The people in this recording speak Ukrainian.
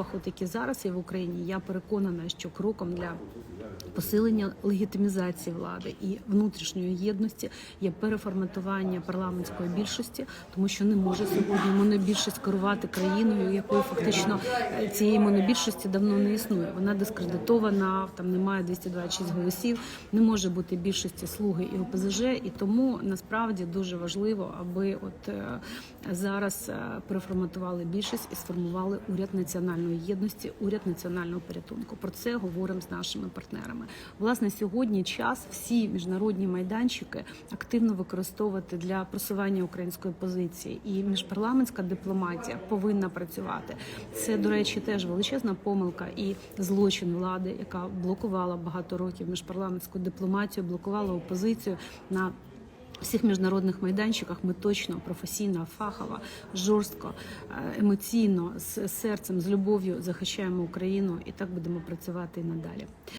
умовах, от які зараз є в Україні, я переконана, що кроком для посилення легітимізації влади і внутрішньої єдності є переформатування парламентської більшості, тому що не може сьогодні монобільшість керувати країною, якої фактично е, цієї монобільшості давно не існує. Вона дискредитована, там немає 226 голосів, не може бути більшості слуги і ОПЗЖ, і тому насправді дуже важливо, аби от е, зараз е, переформатували більшість і сформували уряд національної єдності, уряд національного порятунку. Про це говоримо з нашими партнерами. Власне, сьогодні час всі міжнародні майданчики активно використовувати для просування української позиції, і міжпарламентська дипломатія повинна працювати. Це, до речі, теж величезна помилка і злочин влади, яка блокувала багато років міжпарламентську дипломатію, блокувала опозицію на всіх міжнародних майданчиках ми точно професійно, фахово, жорстко, е, емоційно, з серцем, з любов'ю захищаємо Україну і так будемо працювати і надалі.